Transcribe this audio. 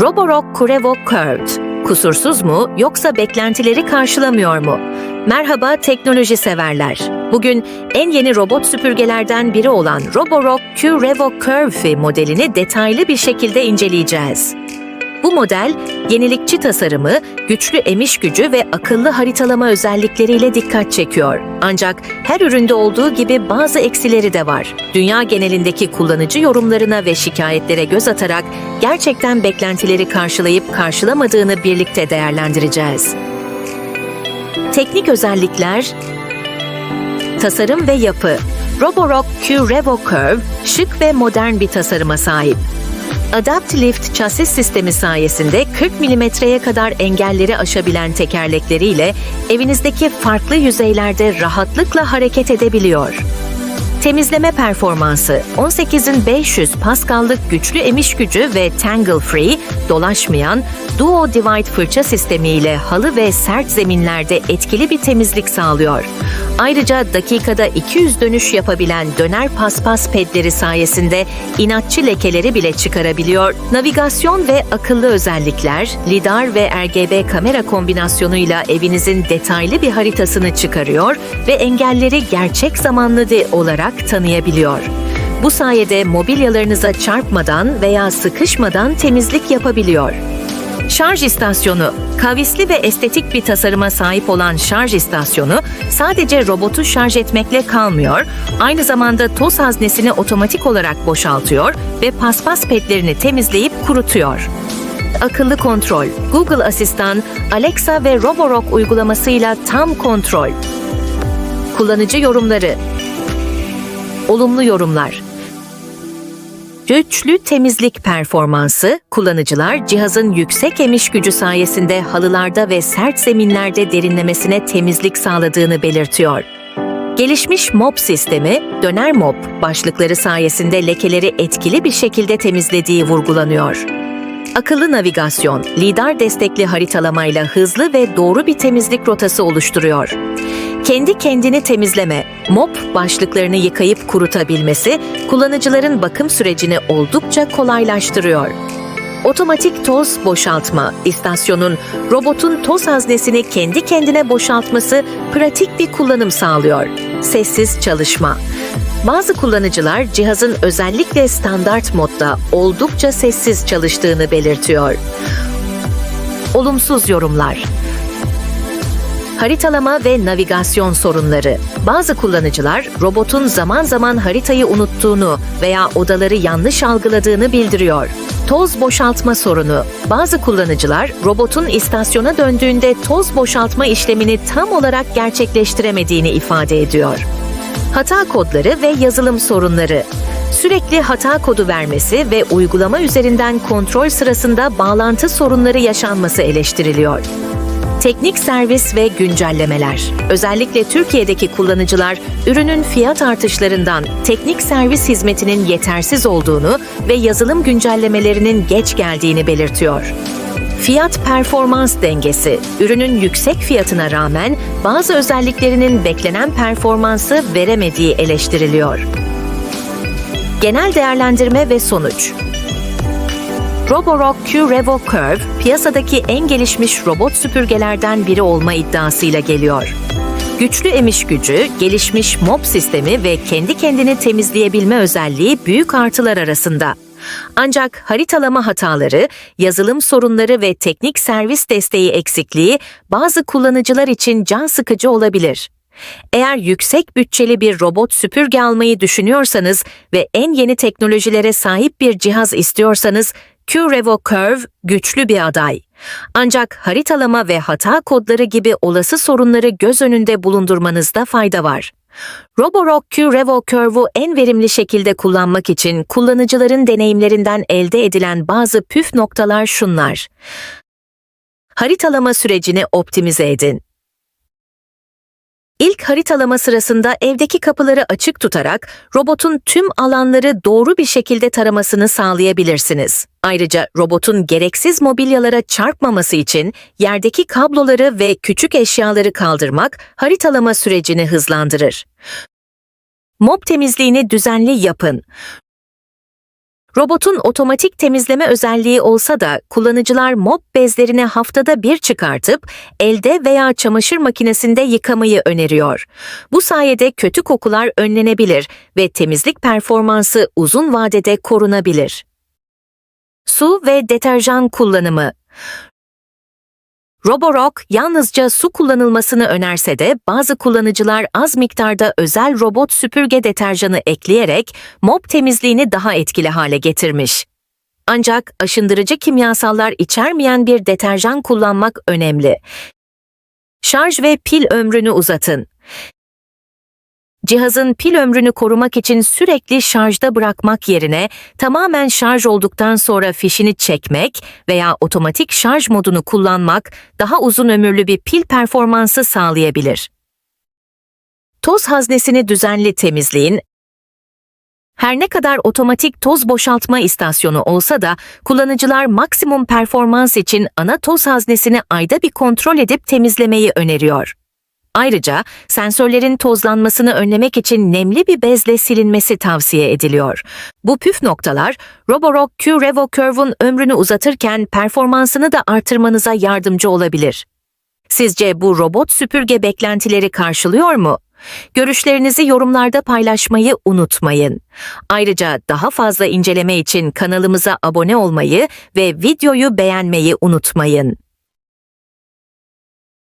Roborock Curevo Curved. Kusursuz mu yoksa beklentileri karşılamıyor mu? Merhaba teknoloji severler. Bugün en yeni robot süpürgelerden biri olan Roborock Q-Revo Curve modelini detaylı bir şekilde inceleyeceğiz. Bu model, yenilikçi tasarımı, güçlü emiş gücü ve akıllı haritalama özellikleriyle dikkat çekiyor. Ancak her üründe olduğu gibi bazı eksileri de var. Dünya genelindeki kullanıcı yorumlarına ve şikayetlere göz atarak gerçekten beklentileri karşılayıp karşılamadığını birlikte değerlendireceğiz. Teknik özellikler, tasarım ve yapı. Roborock Q Revo Curve, şık ve modern bir tasarıma sahip. Adapt-Lift chassis sistemi sayesinde 40 milimetreye kadar engelleri aşabilen tekerlekleriyle evinizdeki farklı yüzeylerde rahatlıkla hareket edebiliyor. Temizleme performansı 18'in 500 Pascal'lık güçlü emiş gücü ve tangle free, dolaşmayan Duo Divide fırça sistemiyle halı ve sert zeminlerde etkili bir temizlik sağlıyor. Ayrıca dakikada 200 dönüş yapabilen döner paspas pedleri sayesinde inatçı lekeleri bile çıkarabiliyor. Navigasyon ve akıllı özellikler, lidar ve RGB kamera kombinasyonuyla evinizin detaylı bir haritasını çıkarıyor ve engelleri gerçek zamanlı de olarak tanıyabiliyor. Bu sayede mobilyalarınıza çarpmadan veya sıkışmadan temizlik yapabiliyor. Şarj istasyonu, kavisli ve estetik bir tasarıma sahip olan şarj istasyonu sadece robotu şarj etmekle kalmıyor, aynı zamanda toz haznesini otomatik olarak boşaltıyor ve paspas petlerini temizleyip kurutuyor. Akıllı kontrol, Google Asistan, Alexa ve Roborock uygulamasıyla tam kontrol. Kullanıcı yorumları Olumlu yorumlar Güçlü temizlik performansı, kullanıcılar cihazın yüksek emiş gücü sayesinde halılarda ve sert zeminlerde derinlemesine temizlik sağladığını belirtiyor. Gelişmiş mop sistemi, döner mop başlıkları sayesinde lekeleri etkili bir şekilde temizlediği vurgulanıyor. Akıllı navigasyon, lidar destekli haritalamayla hızlı ve doğru bir temizlik rotası oluşturuyor. Kendi kendini temizleme, mop başlıklarını yıkayıp kurutabilmesi kullanıcıların bakım sürecini oldukça kolaylaştırıyor. Otomatik toz boşaltma, istasyonun robotun toz haznesini kendi kendine boşaltması pratik bir kullanım sağlıyor. Sessiz çalışma. Bazı kullanıcılar cihazın özellikle standart modda oldukça sessiz çalıştığını belirtiyor. Olumsuz yorumlar. Haritalama ve navigasyon sorunları. Bazı kullanıcılar robotun zaman zaman haritayı unuttuğunu veya odaları yanlış algıladığını bildiriyor. Toz boşaltma sorunu. Bazı kullanıcılar robotun istasyona döndüğünde toz boşaltma işlemini tam olarak gerçekleştiremediğini ifade ediyor. Hata kodları ve yazılım sorunları. Sürekli hata kodu vermesi ve uygulama üzerinden kontrol sırasında bağlantı sorunları yaşanması eleştiriliyor. Teknik servis ve güncellemeler. Özellikle Türkiye'deki kullanıcılar ürünün fiyat artışlarından teknik servis hizmetinin yetersiz olduğunu ve yazılım güncellemelerinin geç geldiğini belirtiyor. Fiyat performans dengesi. Ürünün yüksek fiyatına rağmen bazı özelliklerinin beklenen performansı veremediği eleştiriliyor. Genel değerlendirme ve sonuç. Roborock Q Revo Curve, piyasadaki en gelişmiş robot süpürgelerden biri olma iddiasıyla geliyor. Güçlü emiş gücü, gelişmiş mop sistemi ve kendi kendini temizleyebilme özelliği büyük artılar arasında. Ancak haritalama hataları, yazılım sorunları ve teknik servis desteği eksikliği bazı kullanıcılar için can sıkıcı olabilir. Eğer yüksek bütçeli bir robot süpürge almayı düşünüyorsanız ve en yeni teknolojilere sahip bir cihaz istiyorsanız Q-Revo Curve güçlü bir aday. Ancak haritalama ve hata kodları gibi olası sorunları göz önünde bulundurmanızda fayda var. Roborock Q-Revo Curve'u en verimli şekilde kullanmak için kullanıcıların deneyimlerinden elde edilen bazı püf noktalar şunlar. Haritalama sürecini optimize edin. İlk haritalama sırasında evdeki kapıları açık tutarak robotun tüm alanları doğru bir şekilde taramasını sağlayabilirsiniz. Ayrıca robotun gereksiz mobilyalara çarpmaması için yerdeki kabloları ve küçük eşyaları kaldırmak haritalama sürecini hızlandırır. Mob temizliğini düzenli yapın. Robotun otomatik temizleme özelliği olsa da kullanıcılar mop bezlerini haftada bir çıkartıp elde veya çamaşır makinesinde yıkamayı öneriyor. Bu sayede kötü kokular önlenebilir ve temizlik performansı uzun vadede korunabilir. Su ve deterjan kullanımı Roborock yalnızca su kullanılmasını önerse de bazı kullanıcılar az miktarda özel robot süpürge deterjanı ekleyerek mop temizliğini daha etkili hale getirmiş. Ancak aşındırıcı kimyasallar içermeyen bir deterjan kullanmak önemli. Şarj ve pil ömrünü uzatın. Cihazın pil ömrünü korumak için sürekli şarjda bırakmak yerine tamamen şarj olduktan sonra fişini çekmek veya otomatik şarj modunu kullanmak daha uzun ömürlü bir pil performansı sağlayabilir. Toz haznesini düzenli temizleyin. Her ne kadar otomatik toz boşaltma istasyonu olsa da kullanıcılar maksimum performans için ana toz haznesini ayda bir kontrol edip temizlemeyi öneriyor. Ayrıca sensörlerin tozlanmasını önlemek için nemli bir bezle silinmesi tavsiye ediliyor. Bu püf noktalar Roborock Q Revo Curve'un ömrünü uzatırken performansını da artırmanıza yardımcı olabilir. Sizce bu robot süpürge beklentileri karşılıyor mu? Görüşlerinizi yorumlarda paylaşmayı unutmayın. Ayrıca daha fazla inceleme için kanalımıza abone olmayı ve videoyu beğenmeyi unutmayın.